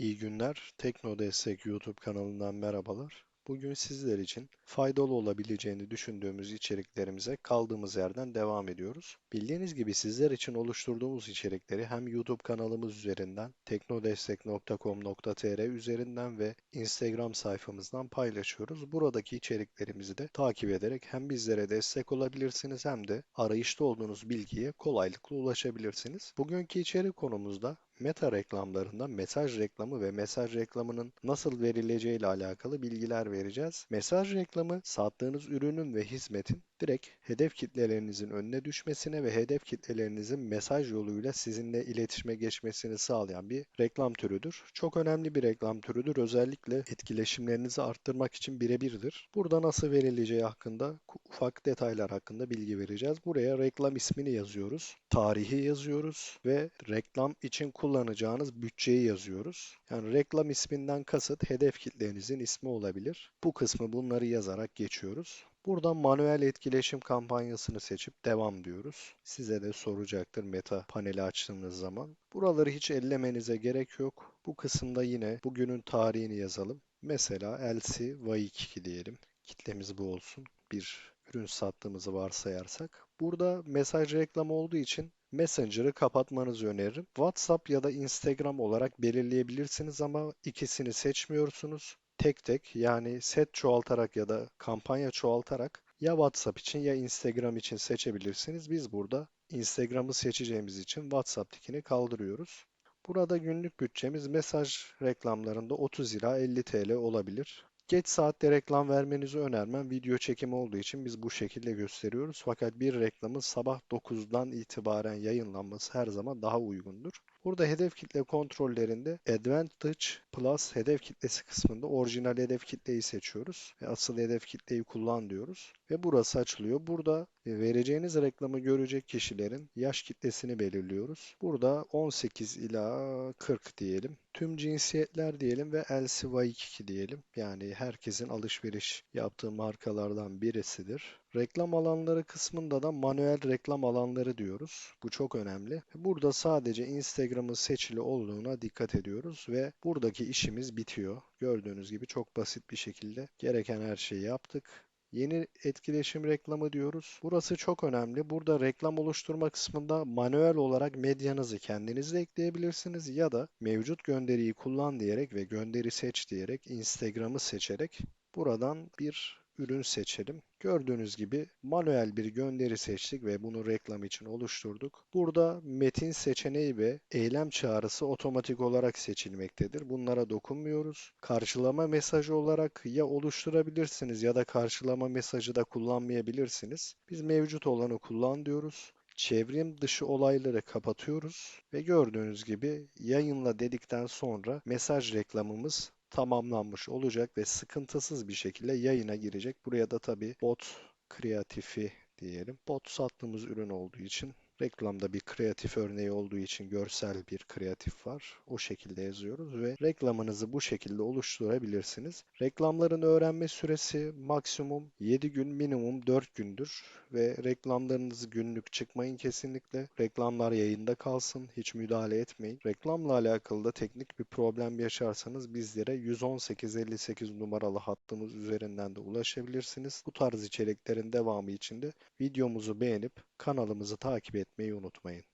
İyi günler. Tekno Destek YouTube kanalından merhabalar. Bugün sizler için faydalı olabileceğini düşündüğümüz içeriklerimize kaldığımız yerden devam ediyoruz. Bildiğiniz gibi sizler için oluşturduğumuz içerikleri hem YouTube kanalımız üzerinden, teknodestek.com.tr üzerinden ve Instagram sayfamızdan paylaşıyoruz. Buradaki içeriklerimizi de takip ederek hem bizlere destek olabilirsiniz hem de arayışta olduğunuz bilgiye kolaylıkla ulaşabilirsiniz. Bugünkü içerik konumuzda Meta reklamlarında mesaj reklamı ve mesaj reklamının nasıl verileceği ile alakalı bilgiler vereceğiz. Mesaj reklamı sattığınız ürünün ve hizmetin direkt hedef kitlelerinizin önüne düşmesine ve hedef kitlelerinizin mesaj yoluyla sizinle iletişime geçmesini sağlayan bir reklam türüdür. Çok önemli bir reklam türüdür. Özellikle etkileşimlerinizi arttırmak için birebirdir. Burada nasıl verileceği hakkında ufak detaylar hakkında bilgi vereceğiz. Buraya reklam ismini yazıyoruz, tarihi yazıyoruz ve reklam için kullanacağınız bütçeyi yazıyoruz. Yani reklam isminden kasıt hedef kitlenizin ismi olabilir. Bu kısmı bunları yazarak geçiyoruz. Buradan manuel etkileşim kampanyasını seçip devam diyoruz. Size de soracaktır meta paneli açtığınız zaman. Buraları hiç ellemenize gerek yok. Bu kısımda yine bugünün tarihini yazalım. Mesela LC Y2 diyelim. Kitlemiz bu olsun. Bir ürün sattığımızı varsayarsak. Burada mesaj reklamı olduğu için Messenger'ı kapatmanızı öneririm. WhatsApp ya da Instagram olarak belirleyebilirsiniz ama ikisini seçmiyorsunuz tek tek yani set çoğaltarak ya da kampanya çoğaltarak ya WhatsApp için ya Instagram için seçebilirsiniz. Biz burada Instagram'ı seçeceğimiz için WhatsApp tikini kaldırıyoruz. Burada günlük bütçemiz mesaj reklamlarında 30 ila 50 TL olabilir. Geç saatte reklam vermenizi önermem. Video çekimi olduğu için biz bu şekilde gösteriyoruz. Fakat bir reklamın sabah 9'dan itibaren yayınlanması her zaman daha uygundur. Burada hedef kitle kontrollerinde Advantage Plus hedef kitlesi kısmında orijinal hedef kitleyi seçiyoruz. Ve asıl hedef kitleyi kullan diyoruz. Ve burası açılıyor. Burada vereceğiniz reklamı görecek kişilerin yaş kitlesini belirliyoruz. Burada 18 ila 40 diyelim. Tüm cinsiyetler diyelim ve LCY2 diyelim. Yani herkesin alışveriş yaptığı markalardan birisidir. Reklam alanları kısmında da manuel reklam alanları diyoruz. Bu çok önemli. Burada sadece Instagram'ın seçili olduğuna dikkat ediyoruz ve buradaki işimiz bitiyor. Gördüğünüz gibi çok basit bir şekilde gereken her şeyi yaptık. Yeni etkileşim reklamı diyoruz. Burası çok önemli. Burada reklam oluşturma kısmında manuel olarak medyanızı kendiniz de ekleyebilirsiniz ya da mevcut gönderiyi kullan diyerek ve gönderi seç diyerek Instagram'ı seçerek buradan bir ürün seçelim. Gördüğünüz gibi manuel bir gönderi seçtik ve bunu reklam için oluşturduk. Burada metin seçeneği ve eylem çağrısı otomatik olarak seçilmektedir. Bunlara dokunmuyoruz. Karşılama mesajı olarak ya oluşturabilirsiniz ya da karşılama mesajı da kullanmayabilirsiniz. Biz mevcut olanı kullan diyoruz çevrim dışı olayları kapatıyoruz ve gördüğünüz gibi yayınla dedikten sonra mesaj reklamımız tamamlanmış olacak ve sıkıntısız bir şekilde yayına girecek. Buraya da tabii bot kreatifi diyelim. Bot sattığımız ürün olduğu için Reklamda bir kreatif örneği olduğu için görsel bir kreatif var. O şekilde yazıyoruz ve reklamınızı bu şekilde oluşturabilirsiniz. Reklamların öğrenme süresi maksimum 7 gün, minimum 4 gündür ve reklamlarınızı günlük çıkmayın kesinlikle. Reklamlar yayında kalsın, hiç müdahale etmeyin. Reklamla alakalı da teknik bir problem yaşarsanız bizlere 11858 numaralı hattımız üzerinden de ulaşabilirsiniz. Bu tarz içeriklerin devamı için de videomuzu beğenip kanalımızı takip etmeyi unutmayın.